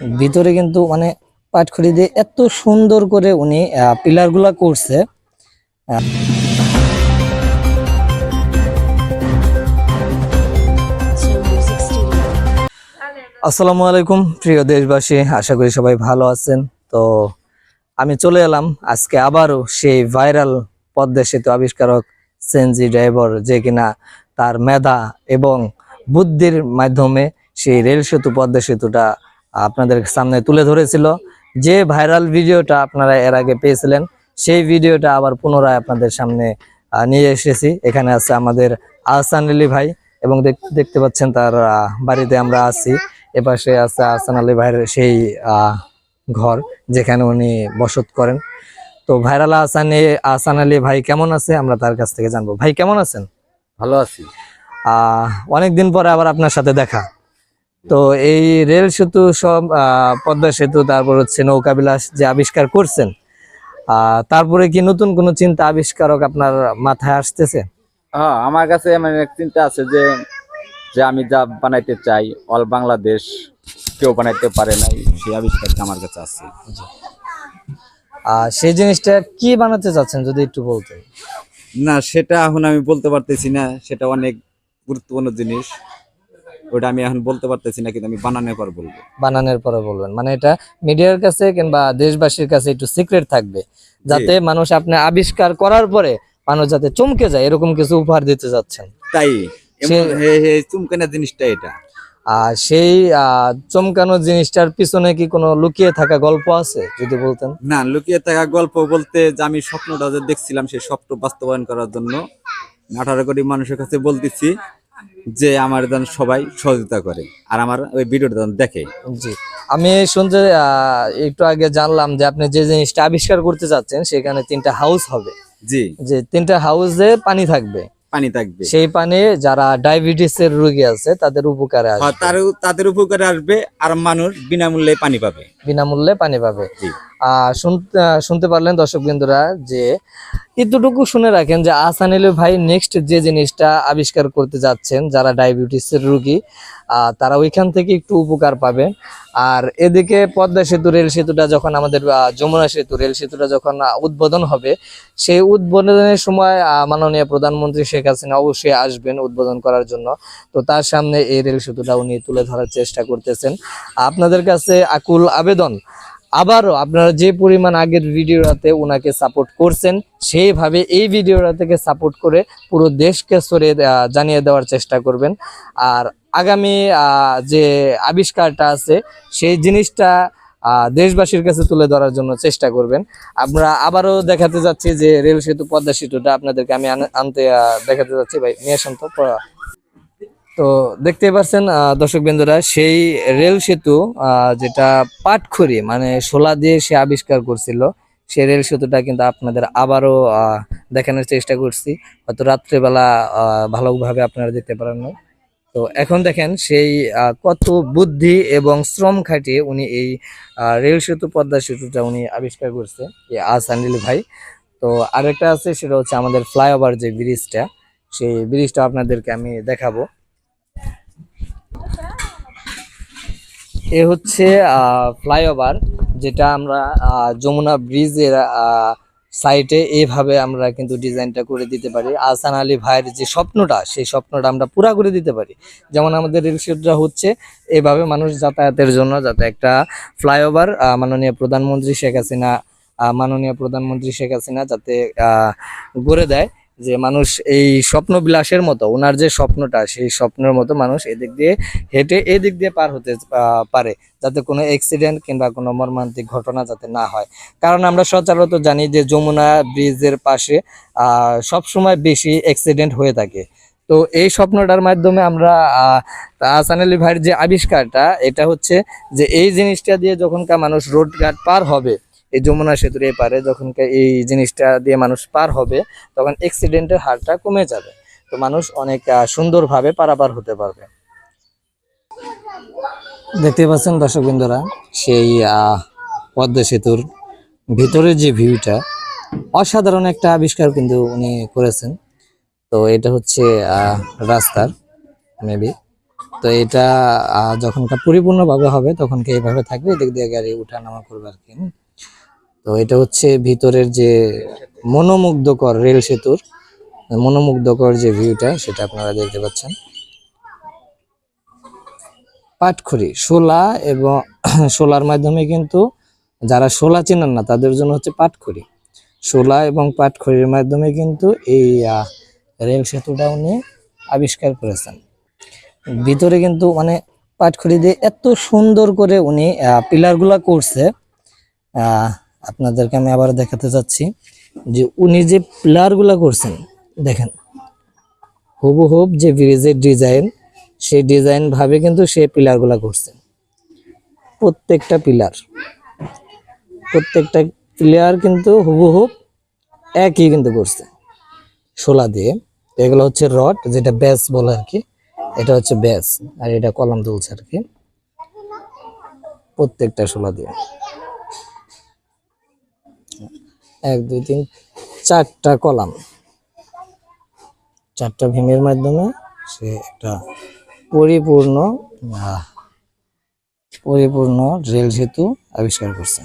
ভিতরে কিন্তু মানে পাটখড়ি দিয়ে এত সুন্দর করে উনি পিলারগুলা করছে। আসসালামু আলাইকুম, প্রিয় দেশবাসী, আশা করি সবাই ভালো আছেন। তো আমি চলে এলাম আজকে আবারও সেই ভাইরাল পদ্মা সেতু আবিষ্কারক সেনজি ড্রাইভার যে কিনা তার মেধা এবং বুদ্ধির মাধ্যমে সেই রেল সেতু, পদ্মা সেতুটা আপনাদের সামনে তুলে ধরেছিল। যে ভাইরাল ভিডিওটা আপনারা এর আগে পেয়েছিলেন সেই ভিডিওটা আবার পুনরায় আপনাদের সামনে নিয়ে এসেছি। এখানে আছে আমাদের আহসান আলী ভাই এবং দেখ- দেখতে পাচ্ছেন তার বাড়িতে আমরা আছি। এপাশে আছে আহসান আলী ভাইয়ের সেই ঘর যেখানে উনি বসত করেন। তো ভাইরাল আহসান আহসান আলী ভাই কেমন আছে? আমরা তার কাছ থেকে জানব। ভাই কেমন আছেন? ভালো আছি। আহ অনেকদিন পরে আবার আপনার সাথে দেখা। তো এই রেল সেতু সব পদ্মা সেতু তারপর হচ্ছে নৌকা বিলাস যে আবিষ্কার করছেন তারপরে কি নতুন কোনো চিন্তা আবিষ্কারক আপনার মাথায় আসতেছে? হ্যাঁ আমার কাছে এক চিন্তা আছে যে যে আমি যা বানাইতে চাই অল বাংলাদেশ কেউ বানাইতে পারে নাই সেই আবিষ্কারটা আমার কাছে আছে। আর সেই জিনিসটা কি বানাতে চাচ্ছেন যদি একটু বলতেন? না সেটা এখন আমি বলতে পারতেছি না সেটা অনেক গুরুত্বপূর্ণ জিনিস। ওটা আমি এখন বলতে পারতেছি না কিন্তু আমি বানানোর পর বলব। বানানোর পরে বলবেন। মানে এটা মিডিয়ার কাছে কিংবা দেশবাসীর কাছে একটু সিক্রেট থাকবে যাতে মানুষ আপনি আবিষ্কার করার পরে মানুষ যাতে চমকে যায় এরকম কিছু উপহার দিতে যাচ্ছেন তাই? চুমকানা জিনিসটা এটা। আর সেই চমকানো জিনিসটার পিছনে কি কোনো লুকিয়ে থাকা গল্প আছে যদি বলতেন? না লুকিয়ে থাকা গল্প বলতে যে আমি স্বপ্নটা যে দেখছিলাম সেই স্বপ্ন বাস্তবায়ন করার জন্য আঠারো কোটি মানুষের কাছে বলতেছি। যে আমার যেন সবাই সহযোগিতা করে আর আমার ওই ভিডিওটা যেন দেখে। জি। আমি শুনতে একটু আগে জানলাম যে আপনি যে জিনিসটা আবিষ্কার করতে চাচ্ছেন সেখানে তিনটা হাউস হবে। জি। যে তিনটা হাউসে পানি থাকবে। পানি থাকবে। সেই পানি যারা ডায়াবেটিস এর রোগী আছে তাদের উপকারে হ্যাঁ, আসবে। তাদের উপকারে আসবে আর মানুষ বিনামূল্যে পানি পাবে। বিনামূল্যে পানি পাবে। শুনতে পারলেন দর্শক বিন্দুরা যে এতটুকু শুনে রাখেন যে আসান আলী ভাই নেক্সট যে জিনিসটা আবিষ্কার করতে যাচ্ছেন যারা ডায়াবেটিসের রোগী আহ, তারা ওইখান থেকে একটু উপকার পাবে আর এদিকে পদ্মা সেতু রেল সেতুটা যখন আমাদের যমুনা সেতু রেল সেতুটা যখন উদ্বোধন হবে সেই উদ্বোধনের সময় মাননীয় প্রধানমন্ত্রী শেখ হাসিনা অবশ্যই আসবেন উদ্বোধন করার জন্য। তো তার সামনে এই রেল সেতুটা উনি তুলে ধরার চেষ্টা করতেছেন। আপনাদের কাছে আকুল আবেদন। আবারও আপনারা যে পরিমাণ আগের ভিডিওটাতে ওনাকে সাপোর্ট করছেন, সেইভাবে এই ভিডিওটা থেকে সাপোর্ট করে পুরো দেশকে সরে জানিয়ে দেওয়ার চেষ্টা করবেন। আর আগামী যে আবিষ্কারটা আছে, সেই জিনিসটা দেশবাসীর কাছে তুলে ধরার জন্য চেষ্টা করবেন। আমরা আবারও দেখাতে যাচ্ছি যে রেল সেতু পদ্মা সেতুটা আপনাদেরকে আমি আন- আনতে দেখাতে যাচ্ছি। ভাই, নিয়ে তো তো দেখতে পাচ্ছেন দর্শক বিন্দুরা সেই রেল সেতু যেটা পাটখড়ি মানে শোলা দিয়ে সে আবিষ্কার করছিল সেই রেল সেতুটা কিন্তু আপনাদের আবারও দেখানোর চেষ্টা করছি। হয়তো রাত্রেবেলা ভালোভাবে আপনারা দেখতে পারেন না তো এখন দেখেন সেই কত বুদ্ধি এবং শ্রম খাটিয়ে উনি এই রেল সেতু, পদ্মা সেতুটা উনি আবিষ্কার করছে, এই আসানিল ভাই। তো আরেকটা আছে, সেটা হচ্ছে আমাদের ফ্লাইওভার যে ব্রিজটা, সেই ব্রিজটা আপনাদেরকে আমি দেখাবো। এ হচ্ছে ফ্লাইওভার, যেটা আমরা যমুনা ব্রিজের সাইটে এইভাবে আমরা কিন্তু ডিজাইনটা করে দিতে পারি। আহসান আলী ভাইয়ের যে স্বপ্নটা, সেই স্বপ্নটা আমরা পুরা করে দিতে পারি। যেমন আমাদের রেল সেতুটা হচ্ছে এভাবে মানুষ যাতায়াতের জন্য যাতে একটা ফ্লাইওভার মাননীয় প্রধানমন্ত্রী শেখ হাসিনা মাননীয় প্রধানমন্ত্রী শেখ হাসিনা যাতে গড়ে দেয়। যে মানুষ এই স্বপ্ন বিলাসের মতো ওনার যে স্বপ্নটা সেই স্বপ্নের মতো মানুষ এদিক দিয়ে হেঁটে এদিক দিয়ে পার হতে পারে যাতে কোনো অ্যাক্সিডেন্ট কিংবা কোনো মর্মান্তিক ঘটনা যাতে না হয়। কারণ আমরা সচরাচর জানি যে যমুনা ব্রিজের পাশে সবসময় বেশি অ্যাক্সিডেন্ট হয়ে থাকে। তো এই স্বপ্নটার মাধ্যমে আমরা আহ, আহসান আলী ভাইয়ের যে আবিষ্কারটা এটা হচ্ছে যে এই জিনিসটা দিয়ে যখনকার মানুষ রোড ঘাট পার হবে এই যমুনা সেতুর এই পারে যখন এই জিনিসটা দিয়ে মানুষ পার হবে, তখন অ্যাক্সিডেন্টের হারটা কমে যাবে। তো মানুষ অনেক সুন্দরভাবে পারাপার হতে পারবে। দেখতে পাচ্ছেন দর্শক বিন্দুরা, সেই পদ্মা সেতুর ভিতরের যে ভিউটা অসাধারণ একটা আবিষ্কার কিন্তু উনি করেছেন। তো এটা হচ্ছে রাস্তার মেবি তো এটা যখন পরিপূর্ণভাবে হবে, তখন এইভাবে থাকবে, এদিক দিয়ে গাড়ি উঠা নামা করবে আর কি। তো এটা হচ্ছে ভিতরের যে মনোমুগ্ধকর রেল সেতুর, মনোমুগ্ধকর যে ভিউটা সেটা আপনারা দেখতে পাচ্ছেন। পাটখড়ি শোলা এবং শোলার মাধ্যমে কিন্তু যারা শোলা চেনেন না, তাদের জন্য হচ্ছে পাটখড়ি শোলা এবং পাটখড়ির মাধ্যমে কিন্তু এই রেল সেতুটা উনি আবিষ্কার করেছেন। ভিতরে কিন্তু মানে পাটখড়ি দিয়ে এত সুন্দর করে উনি পিলারগুলা করছে। আপনাদেরকে আমি আবার দেখাতে চাচ্ছি যে উনি যে পিলারগুলা করছেন, দেখেন হুবহুব যে ব্রিজের ডিজাইন সেই ডিজাইন ভাবে কিন্তু সে পিলারগুলা করছেন। প্রত্যেকটা পিলার প্রত্যেকটা পিলার কিন্তু হুবহুব একই কিন্তু করছে। শোলা দিয়ে, এগুলো হচ্ছে রড, যেটা ব্যাস বলে আর কি, এটা হচ্ছে ব্যাস, আর এটা কলম তুলছে আর কি। প্রত্যেকটা শোলা দিয়ে। এক, দুই, তিন, চারটা কলাম। চারটা ভীমের মাধ্যমে সে একটা পরিপূর্ণ পরিপূর্ণ রেল সেতু আবিষ্কার করছে।